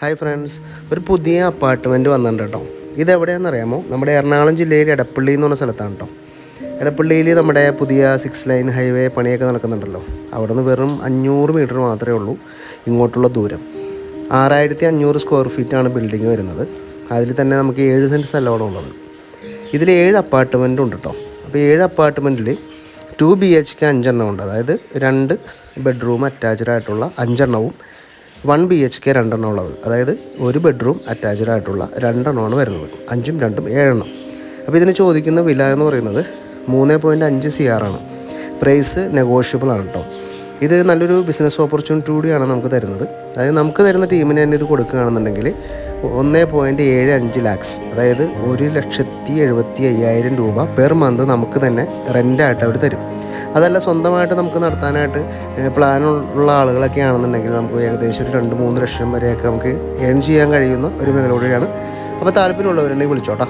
Hi friends ഒരു പുതിയ apartment വന്നിട്ടുണ്ട് കേട്ടോ. ഇതെവിടെയാണെന്ന് അറിയാമോ നമ്മുടെ എറണാകുളം ജില്ലയിൽ എടപ്പള്ളി എന്ന് പറഞ്ഞ സ്ഥലത്താണ് കേട്ടോ. എടപ്പള്ളിയിൽ നമ്മുടെ പുതിയ സിക്സ് ലൈൻ ഹൈവേ പണിയൊക്കെ നടക്കുന്നുണ്ടല്ലോ. അവിടെ നിന്ന് വെറും അഞ്ഞൂറ് മീറ്റർ മാത്രമേ ഉള്ളൂ ഇങ്ങോട്ടുള്ള ദൂരം. ആറായിരത്തി അഞ്ഞൂറ് സ്ക്വയർ ഫീറ്റാണ് ബിൽഡിംഗ് വരുന്നത്. അതിൽ തന്നെ നമുക്ക് ഏഴ് സെന്റ് സ്ഥലമാണ് ഉള്ളത്. ഇതിൽ ഏഴ് അപ്പാർട്ട്മെന്റും ഉണ്ട് കേട്ടോ. അപ്പോൾ ഏഴ് അപ്പാർട്ട്മെന്റിൽ ടു ബി എച്ച് കെ അഞ്ചെണ്ണം ഉണ്ട്. അതായത് രണ്ട് ബെഡ്റൂം അറ്റാച്ച്ഡ് ആയിട്ടുള്ള അഞ്ചെണ്ണവും വൺ ബി എച്ച് കെ രണ്ടെണ്ണം ഉള്ളത്. അതായത് ഒരു ബെഡ്റൂം അറ്റാച്ച്ഡ് ആയിട്ടുള്ള രണ്ടെണ്ണമാണ് വരുന്നത്. അഞ്ചും രണ്ടും ഏഴെണ്ണം. അപ്പോൾ ഇതിന് ചോദിക്കുന്ന വില എന്ന് പറയുന്നത് മൂന്ന് പോയിന്റ് അഞ്ച് സി ആർ ആണ്. പ്രൈസ് നെഗോഷ്യബിൾ ആണ് കേട്ടോ ഇത് നല്ലൊരു ബിസിനസ് ഓപ്പർച്യൂണിറ്റി കൂടിയാണ് നമുക്ക് തരുന്നത്. അതായത് നമുക്ക് തരുന്ന ടീമിന് തന്നെ ഇത് കൊടുക്കുകയാണെന്നുണ്ടെങ്കിൽ ഒന്ന് പോയിന്റ് ഏഴ് അഞ്ച് ലാക്സ് അതായത് ഒരു ലക്ഷത്തി എഴുപത്തി അയ്യായിരം രൂപ പെർ മന്ത് നമുക്ക് തന്നെ റെന്റായിട്ട് അവർ തരും. അതല്ല സ്വന്തമായിട്ട് നമുക്ക് നടത്താനായിട്ട് പ്ലാൻ ഉള്ള ആളുകളൊക്കെ ആണെന്നുണ്ടെങ്കിൽ നമുക്ക് ഏകദേശം ഒരു രണ്ട് മൂന്ന് ലക്ഷം വരെയൊക്കെ നമുക്ക് ഏൺ ചെയ്യാൻ കഴിയുന്ന ഒരു മേഖല കൂടിയാണ് അപ്പോൾ താല്പര്യമുള്ളവരുണ്ടെങ്കിൽ വിളിച്ചോട്ടാ.